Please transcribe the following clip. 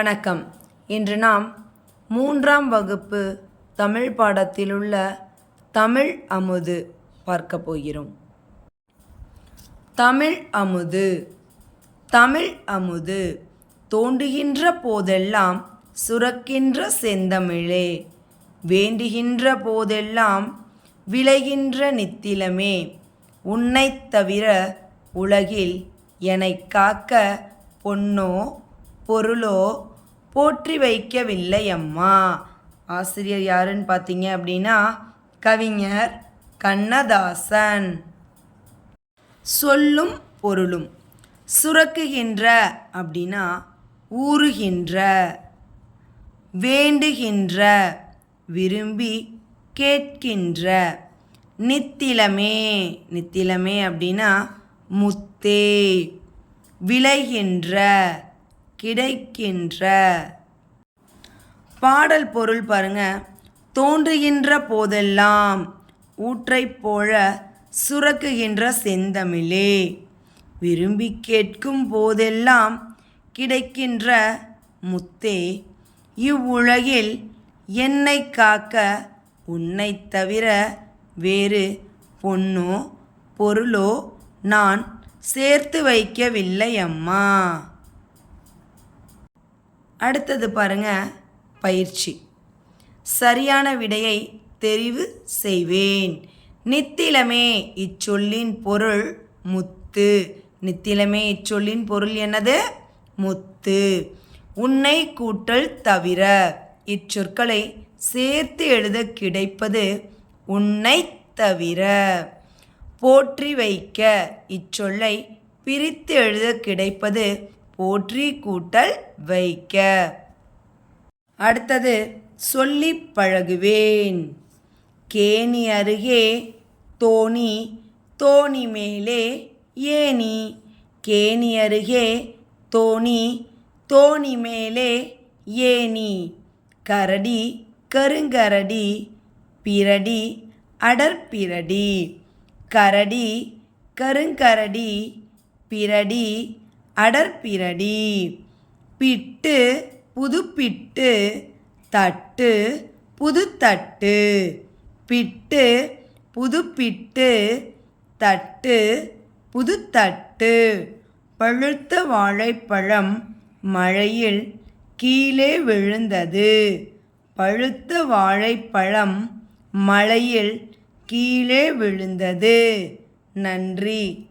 வணக்கம். இன்று நாம் மூன்றாம் வகுப்பு தமிழ் பாடத்தில் உள்ள தமிழ் அமுது பார்க்க போகிறோம். தமிழ் அமுது தமிழ் அமுது தோண்டுகின்ற போதெல்லாம் சுரக்கின்ற செந்தமிழே வேண்டுகின்ற போதெல்லாம் விளைகின்ற நித்திலமே உன்னைத் தவிர உலகில் எனைக் காக்க பொன்னோ பொருளோ போற்றி வைக்கவில்லை அம்மா ஆசிரியர் யாருன்னு பார்த்தீங்க அப்படின்னா கவிஞர் கண்ணதாசன். சொல்லும் பொருளும் சுரக்குகின்ற அப்படின்னா ஊறுகின்ற வேண்டுகின்ற விரும்பி கேட்கின்ற. நித்திலமே நித்திலமே அப்படின்னா முத்தே விளைகின்ற. கிடைக்கின்ற. பாடல் பொருள் பாருங்க. தோன்றுகின்ற போதெல்லாம் ஊற்றைப் போல சுரக்குகின்ற செந்தமிழே. விரும்பி கேட்கும் போதெல்லாம் கிடைக்கின்ற முத்தே. இவ்வுலகில் என்னை காக்க உன்னைத் தவிர வேறு பொன்னோ பொருளோ நான் சேர்த்து வைக்கவில்லை அம்மா. அடுத்தது பாருங்க பயிற்சி. சரியான விடையை தெரிவு செய்வேன். நித்திலமே இச்சொல்லின் பொருள் முத்து. நித்திலமே இச்சொல்லின் பொருள் என்னது? முத்து. உன்னை கூட்டல் தவிர இச்சொற்களை சேர்த்து எழுத கிடைப்பது உன்னை தவிர. போற்றி வைக்க இச்சொல்லை பிரித்து எழுத கிடைப்பது போற்றி கூட்டல் வைக்க. அடுத்தது சொல்லி பழகுவேன். கேணி அருகே தோணி தோணி மேலே ஏணி. கேணி அருகே தோணி தோணி மேலே ஏணி. கரடி கருங்கரடி பிரடி அடற்பிரடி. கரடி கருங்கரடி பிரடி அடற்பிரடி பிட்டு புதுப்பிட்டு தட்டு புதுத்தட்டு. பிட்டு புதுப்பிட்டு தட்டு புதுத்தட்டு. பழுத்த வாழைப்பழம் மழையில் கீழே விழுந்தது. பழுத்த வாழைப்பழம் மழையில் கீழே விழுந்தது. நன்றி.